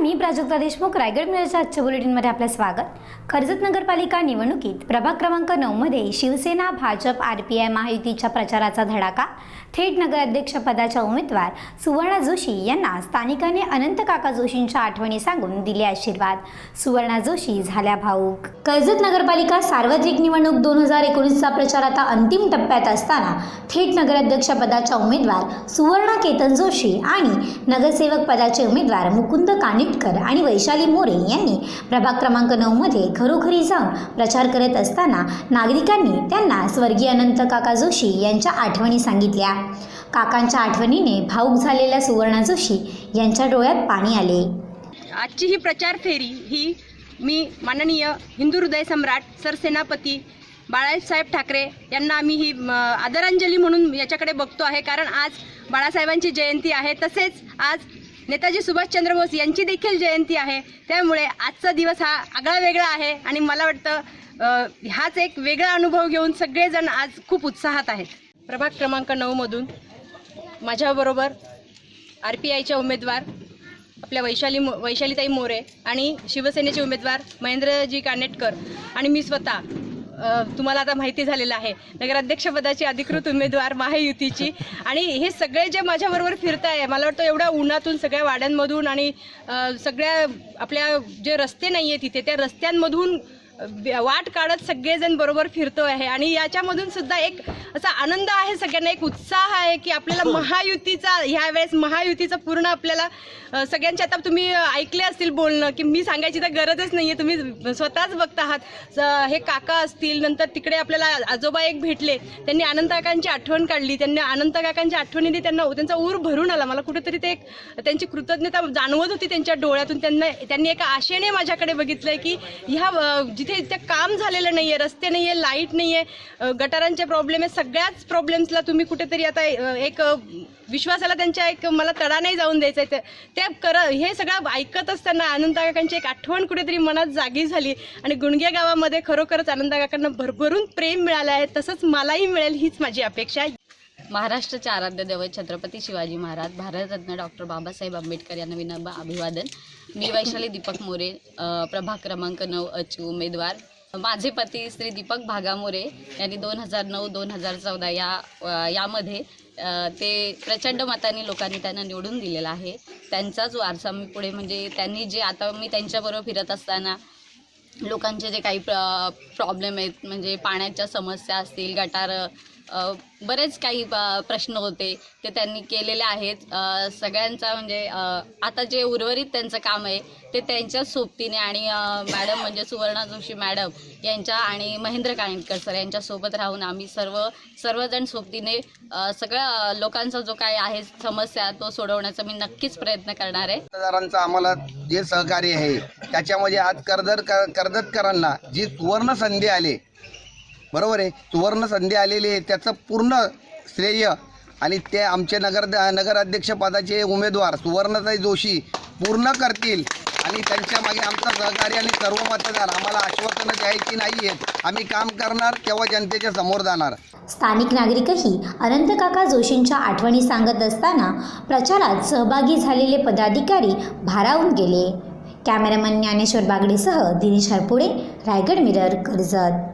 मी प्राजक्ता देशमुख रायगड मिळाच्या आजच्या बुलेटिनमध्ये आपलं स्वागत. कर्जत नगरपालिका निवडणुकीत प्रभाग क्रमांक नऊमध्ये Shiv Sena Bhajap R P I महायुतीच्या प्रचाराचा धडाका. थेट नगराध्यक्षपदाच्या उमेदवार सुवर्णा जोशी यांना स्थानिकांनी अनंत काका जोशींच्या आठवणी सांगून दिले आशीर्वाद. सुवर्णा जोशी झाल्या भाऊक. कर्जत नगरपालिका सार्वत्रिक निवडणूक दोन हजार एकोणीसचा प्रचार आता अंतिम टप्प्यात असताना थेट नगराध्यक्षपदाच्या उमेदवार सुवर्णा केतन जोशी आणि नगरसेवक पदाचे उमेदवार मुकुंद कानिटकर आणि वैशाली मोरे यांनी प्रभाग क्रमांक नऊमध्ये घरोघरी जाऊन प्रचार करत असताना नागरिकांनी त्यांना स्वर्गीय अनंत काका जोशी यांच्या आठवणी सांगितल्या. काकांच्या आठवणीने भाऊक झालेल्या सुवर्णा जोशी यांच्या डोळ्यात पाणी आले. आजची ही प्रचार फेरी ही मी माननीय हिंदू हृदय सम्राट सरसेनापती बाळासाहेब ठाकरे यांना आम्ही ही आदरांजली म्हणून याच्याकडे बघतो आहे. कारण आज बाळासाहेबांची जयंती आहे. तसेच आज नेताजी सुभाषचंद्र बोस यांची देखील जयंती आहे. त्यामुळे आजचा दिवस हा आगळा वेगळा आहे आणि मला वाटतं हाच एक वेगळा अनुभव घेऊन सगळेजण आज खूप उत्साहात आहेत. प्रभाग क्रमांक नऊमधून माझ्याबरोबर आर पी आयच्या उमेदवार आपल्या वैशाली मो वैशालीताई मोरे आणि शिवसेनेचे उमेदवार महेंद्रजी कानेटकर आणि मी स्वतः. तुम्हाला आता माहिती झालेलं आहे. नगराध्यक्षपदाची अधिकृत उमेदवार महायुतीची. आणि हे सगळे जे माझ्याबरोबर फिरत आहे मला वाटतं एवढ्या उन्हातून सगळ्या वाड्यांमधून आणि सगळ्या आपल्या जे रस्ते नाही आहे तिथे त्या रस्त्यांमधून वाट काढत सगळेजण बरोबर फिरतो आहे. आणि याच्यामधून सुद्धा एक असा आनंद आहे सगळ्यांना एक उत्साह आहे की आपल्याला महायुतीचा ह्या वेळेस महायुतीचा पूर्ण आपल्याला सगळ्यांचे आता तुम्ही ऐकले असतील बोलणं की मी सांगायची तर गरजच नाही आहे तुम्ही स्वतःच बघता आहात. हे काका असतील नंतर तिकडे आपल्याला आजोबा एक भेटले त्यांनी अनंत काकांची आठवण काढली त्यांनी अनंत काकांच्या आठवणीने त्यांना त्यांचा ऊर भरून आला. मला कुठेतरी ते एक त्यांची कृतज्ञता जाणवत होती त्यांच्या डोळ्यातून. त्यांना त्यांनी एका आशेने माझ्याकडे बघितलंय की ह्या अ, जिथे काम झालेलं नाही आहे रस्ते नाही आहे लाइट नाही आहे गटारांचे प्रॉब्लेम आहे सगळ्याच प्रॉब्लेम्सला तुम्ही कुठेतरी आता एक विश्वासाला त्यांच्या एक मला तडा नाही जाऊन द्यायचा आहे ते कर हे सगळं ऐकत असताना आनंद काकांची एक आठवण कुठेतरी मनात जागी झाली. आणि गुणगे गावामध्ये खरोखरच आनंद काकांना भरभरून प्रेम मिळालं आहे. तसंच मलाही मिळेल हीच माझी अपेक्षा आहे. महाराष्ट्राचे आराध्य दैवत छत्रपती शिवाजी महाराज भारतरत्न डॉक्टर बाबासाहेब आंबेडकर यांना विनम्र अभिवादन. मी वैशाली दीपक मोरे प्रभाग क्रमांक नऊ अची उमेदवार. माझे पती श्री दीपक भागा मोरे यांनी दोन हजार नऊ दोन हजार चौदा या यामध्ये ते प्रचंड मतांनी लोकांनी त्यांना निवडून दिलेला आहे. त्यांचाच वारसा मी पुढे म्हणजे त्यांनी जे आता मी त्यांच्याबरोबर फिरत असताना लोकांचे जे काही प्र प्रॉब्लेम आहेत म्हणजे पाण्याच्या समस्या असतील गटार बरेच काही प्रश्न होते. ते त्यांनी केलेले आहेत. सगळ्यांचा म्हणजे आता जे उर्वरित त्यांचं काम आहे ते त्यांच्याच सोबतीने आणि मॅडम म्हणजे सुवर्णा जोशी मॅडम यांच्या आणि महेंद्र काणेटकर सर यांच्यासोबत राहून आम्ही सर्व सर्वजण सोबतीने सगळ्या लोकांचा जो काही आहे समस्या तो सोडवण्याचा मी नक्कीच प्रयत्न करणार आहे. मतदारांचं आम्हाला जे सहकार्य आहे त्याच्यामध्ये आज कर्जत कर्जतकरांना जी सुवर्ण संधी आली बरोबर आहे? सुवर्ण संधी आलेली आहे. त्याचं पूर्ण श्रेय आणि ते आमचे नगर नगराध्यक्षपदाचे उमेदवार सुवर्णताई जोशी पूर्ण करतील. आणि त्यांच्या मागे आमचं सहकार्य आणि सर्व मतदार आम्हाला आश्वासनं द्यायची नाही आहेत. आम्ही काम करणार तेव्हा जनतेच्या समोर जाणार? स्थानिक नागरिकही अनंत काका जोशींच्या आठवणी सांगत असताना प्रचारात सहभागी झालेले पदाधिकारी भारावून गेले. कॅमेरामन ज्ञानेश्वर बागडेसह दिनेश हरपुडे रायगड मिरर कर्जत.